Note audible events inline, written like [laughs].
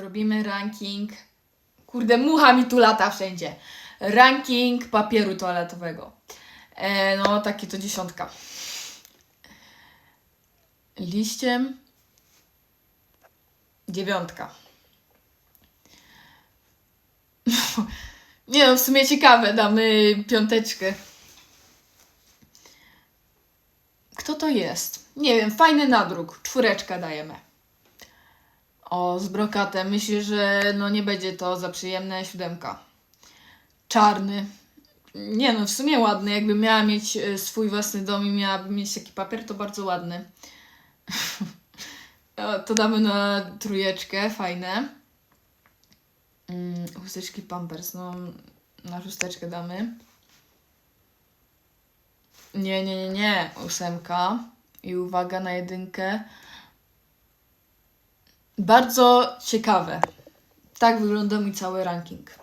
Robimy ranking. Kurde, mucha mi tu lata wszędzie. Ranking papieru toaletowego. E, no, takie to dziesiątka. Liściem. Dziewiątka. [laughs] Nie no, w sumie ciekawe, damy piąteczkę. Kto to jest? Nie wiem, fajny nadruk. Czwóreczka dajemy. O, z brokatem. Myślę, że no nie będzie to za przyjemne. Siódemka. Czarny. Nie no, w sumie ładny. Jakbym miała mieć e, swój własny dom i miałabym mieć taki papier, to bardzo ładny. [laughs] To damy na trójeczkę. Fajne. Mm, chusteczki Pampers. No, na szósteczkę damy. Nie, nie, nie, nie. Ósemka. I uwaga na jedynkę. Bardzo ciekawe. Tak wygląda mój cały ranking.